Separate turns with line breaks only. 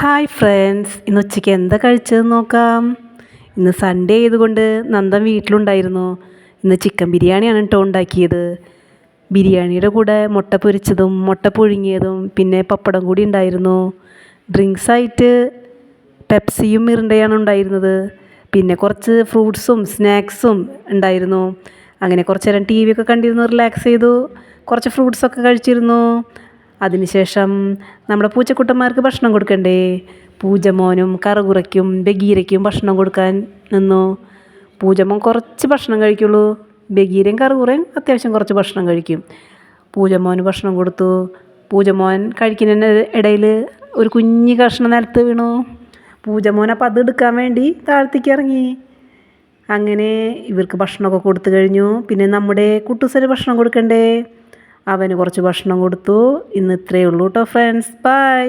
Hi friends ഇന്ന് ഉച്ചയ്ക്ക് എന്താ കഴിച്ചതെന്ന് നോക്കാം. ഇന്ന് സൺഡേ ആയതുകൊണ്ട് നന്ദൻ വീട്ടിലുണ്ടായിരുന്നു. ഇന്ന് ചിക്കൻ ബിരിയാണിയാണ് കേട്ടോ ഉണ്ടാക്കിയത്. ബിരിയാണിയുടെ കൂടെ മുട്ട പൊരിച്ചതും മുട്ട പുഴുങ്ങിയതും പിന്നെ പപ്പടം കൂടി ഉണ്ടായിരുന്നു. ഡ്രിങ്ക്സ് ആയിട്ട് പെപ്സിയും മിറിന്റെയാണ് ഉണ്ടായിരുന്നത്. പിന്നെ കുറച്ച് ഫ്രൂട്ട്സും സ്നാക്സും ഉണ്ടായിരുന്നു. അങ്ങനെ കുറച്ച് നേരം ടി വി ഒക്കെ കണ്ടിരുന്നു റിലാക്സ് ചെയ്തു. കുറച്ച് ഫ്രൂട്ട്സൊക്കെ കഴിച്ചിരുന്നു. അതിനുശേഷം നമ്മുടെ പൂച്ചക്കുട്ടന്മാർക്ക് ഭക്ഷണം കൊടുക്കണ്ടേ? പൂജമോനും കറുകുറയ്ക്കും ബഗീരയ്ക്കും ഭക്ഷണം കൊടുക്കാൻ നിന്നു. പൂജമോൻ കുറച്ച് ഭക്ഷണം കഴിക്കുള്ളൂ. ബഗീരയും കറുകുറയും അത്യാവശ്യം കുറച്ച് ഭക്ഷണം കഴിക്കും. പൂജമോന് ഭക്ഷണം കൊടുത്തു. പൂജമോൻ കഴിക്കുന്നതിന് ഇടയിൽ ഒരു കുഞ്ഞു കഷ്ണം നിലത്ത് വീണു. പൂജമോൻ അപ്പം അത് എടുക്കാൻ വേണ്ടി താഴ്ത്തേക്ക് ഇറങ്ങി. അങ്ങനെ ഇവർക്ക് ഭക്ഷണമൊക്കെ കൊടുത്തു കഴിഞ്ഞു. പിന്നെ നമ്മുടെ കുട്ടൂസന് ഭക്ഷണം കൊടുക്കണ്ടേ? അവന് കുറച്ച് ഭക്ഷണം കൊടുത്തു. ഇന്ന് ഇത്രയേ ഉള്ളൂ കേട്ടോ ഫ്രണ്ട്സ് ബൈ